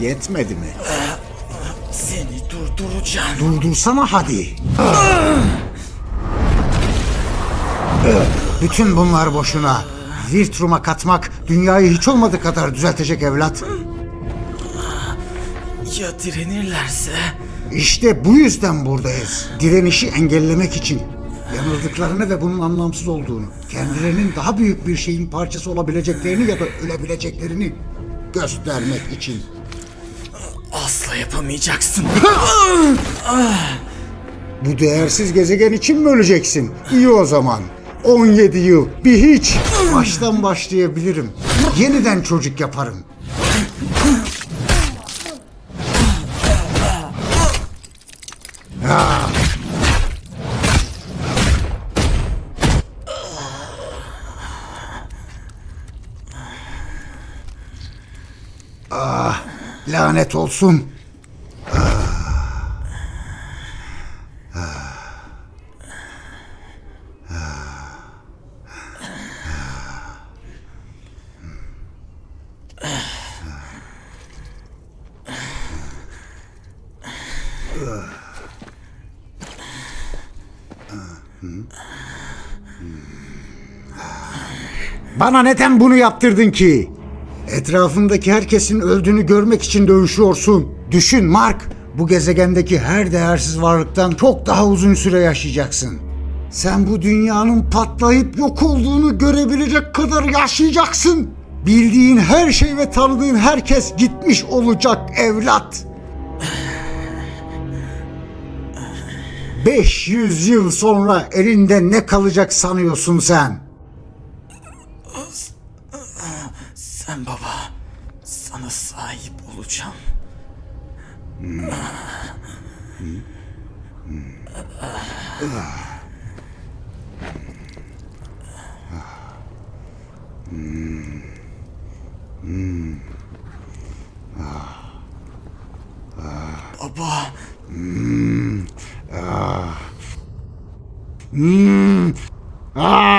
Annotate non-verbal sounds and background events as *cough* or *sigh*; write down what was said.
Yetmedi mi? Seni durduracağım. Durdursana hadi. Bütün bunlar boşuna. Virtrum'a katmak dünyayı hiç olmadı kadar düzeltecek evlat. Ya direnirlerse? İşte bu yüzden buradayız. Direnişi engellemek için. Yanıldıklarını ve bunun anlamsız olduğunu, kendilerinin daha büyük bir şeyin parçası olabileceklerini ya da ölebileceklerini göstermek için. Asla yapamayacaksın. *laughs* Bu değersiz gezegen için mi öleceksin? İyi o zaman. 17 yıl, bir hiç. Baştan başlayabilirim. Yeniden çocuk yaparım. Ah, lanet olsun. Bana neden bunu yaptırdın ki? Etrafındaki herkesin öldüğünü görmek için dövüşüyorsun. Düşün Mark, bu gezegendeki her değersiz varlıktan çok daha uzun süre yaşayacaksın. Sen bu dünyanın patlayıp yok olduğunu görebilecek kadar yaşayacaksın. Bildiğin her şey ve tanıdığın herkes gitmiş olacak evlat. 500 yıl sonra elinde ne kalacak sanıyorsun sen? Sen baba. Sana sahip olacağım. Baba. Hmm. Ah!